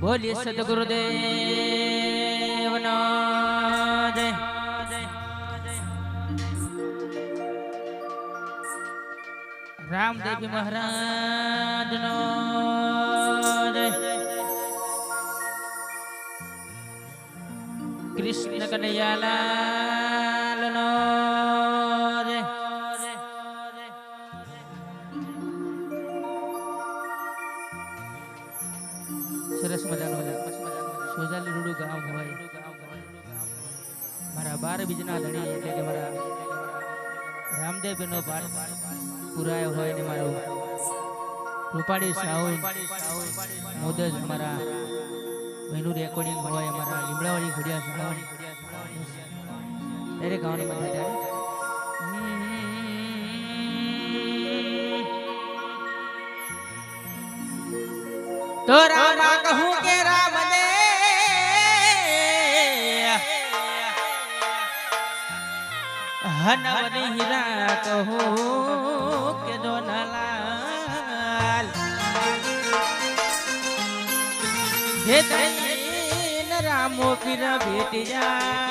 બોલીએ સદગુરુદેવ જય. રામદેવજી મહારાજનો જય. કૃષ્ણ કનૈયાલાલનો સરસ મજાનું સોજાલી રૂડું ગામ હોય. મારા બાર બીજના ધણી એટલે કે મારા રામદેવનો પાઠ પુરાયો હોય ને મારો રૂપાળી સાહુ, મોદજ અમારા એનું રેકોર્ડિંગ હોય, અમારા લીમડાવાળી ઘડિયા ત્યારે ગાવાની મજા ત્યારે તો રામા કહું કે રામ દે હનવની હીરા કહું કે જોનલાલ જે તૈન રામો પીર ભેટિયા.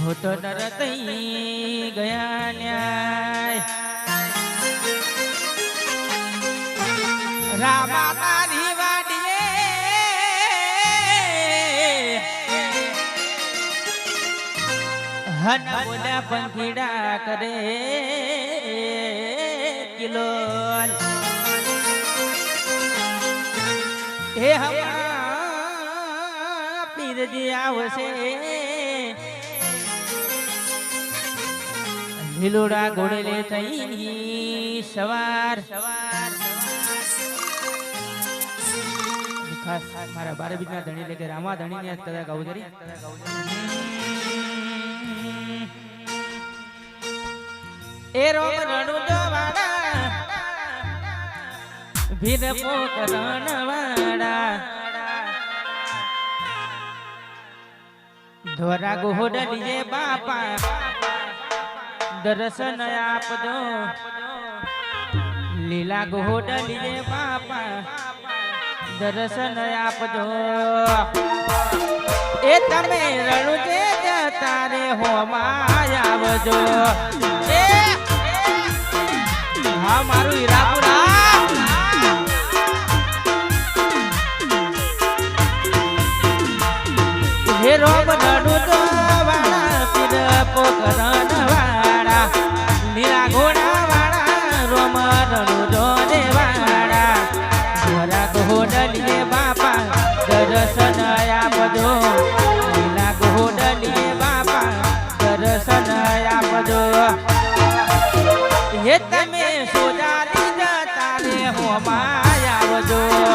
હું તો ડરતઈ ગયા ન્યાય. રામા તારી વાડીએ. હન પંખીડા કરે કિલો. હે હમા પીરજી આવશે. લીલોડા ઘોડેલે થઈ સવાર સવાર. ખાસ મારા બારે બીજના ધણી એટલે કે રામા ધણી ને કદા ગાવું જરી એ રોમ રણુ વાડા ભીર પોક રણવાડા ધોરા ગોહડલી જે બાપા, દર્શન આપજો. લીલા ગોહડલી જે બાપા દર્શન આપજો. એ તમે રણુજે જતા રે હોમાં આવજો. હોમાં આવજો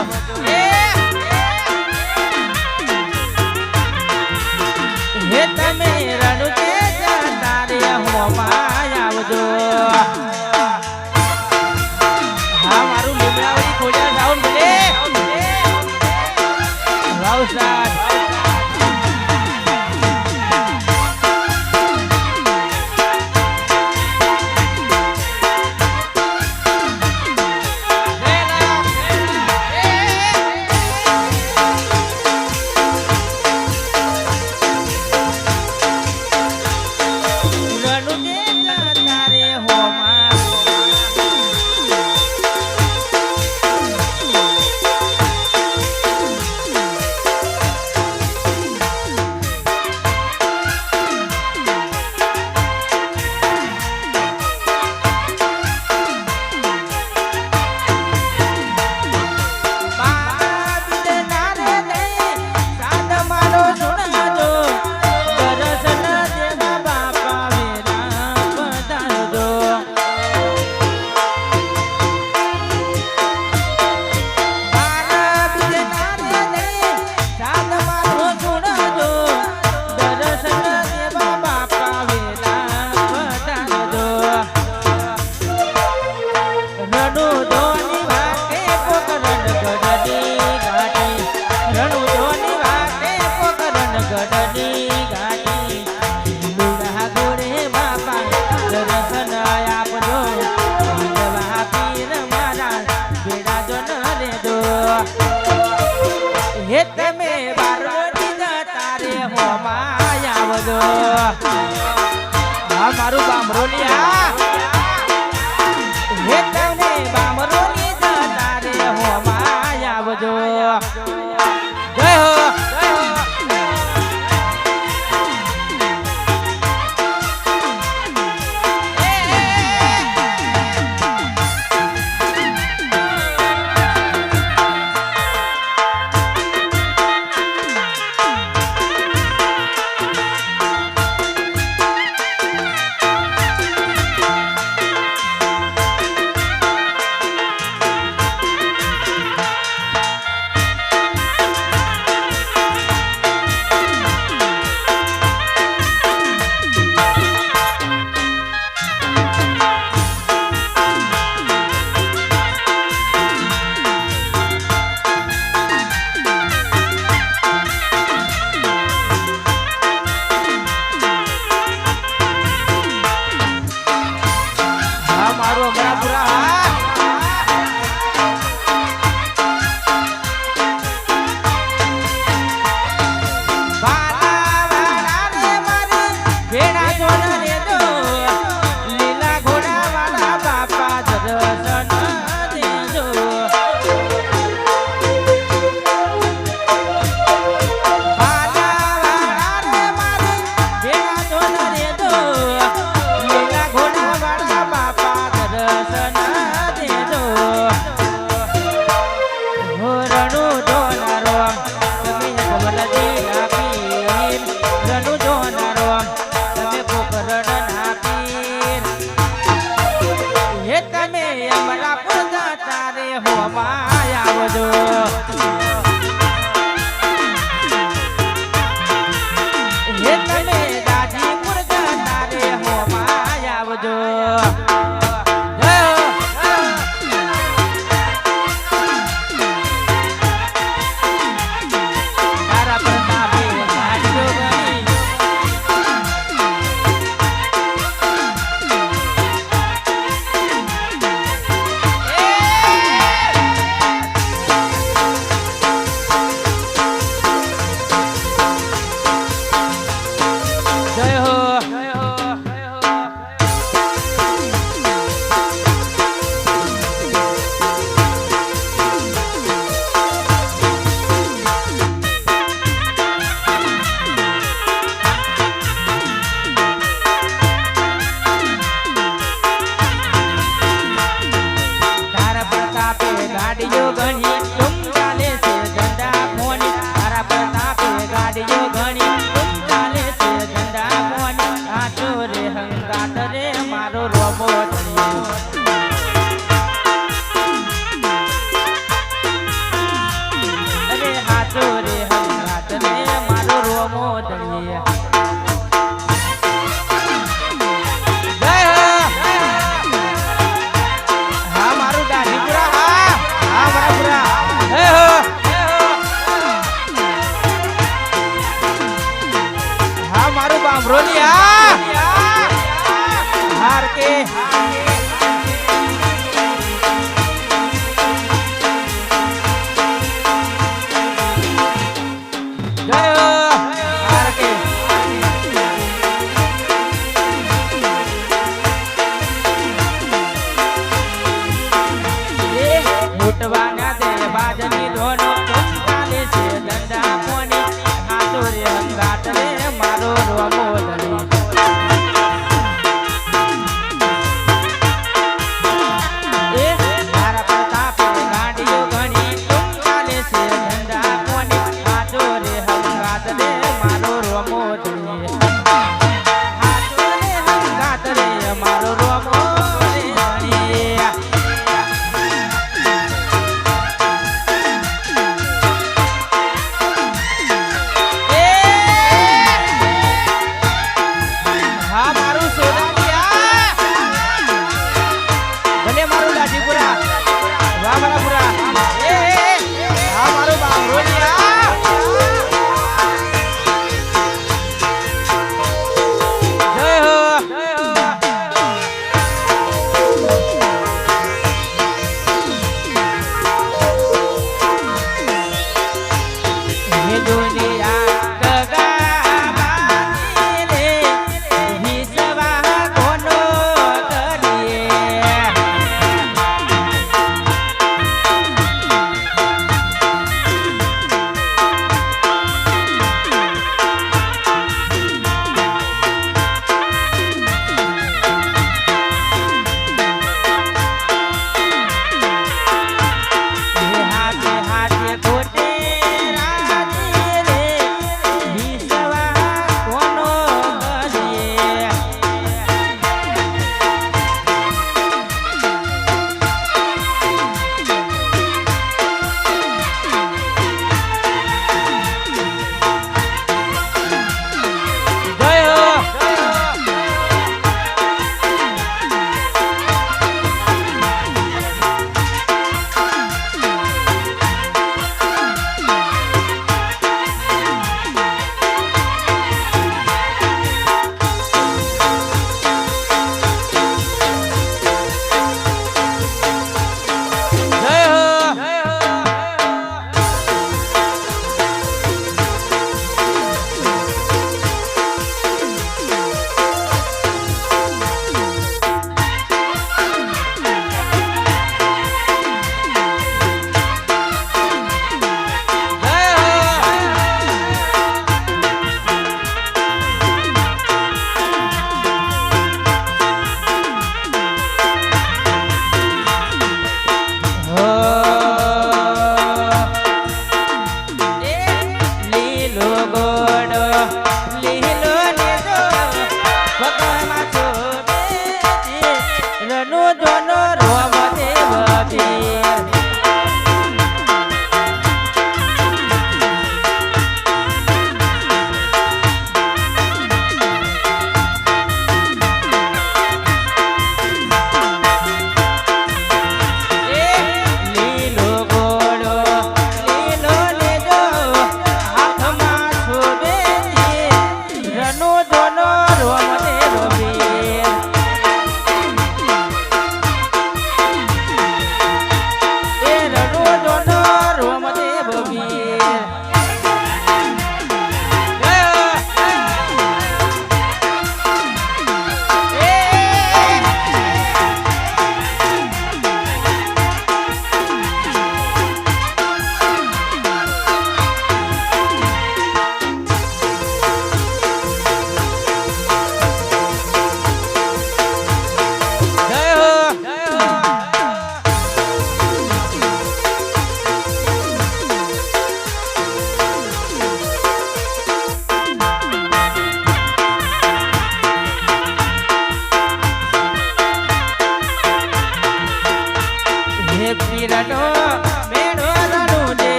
yeah.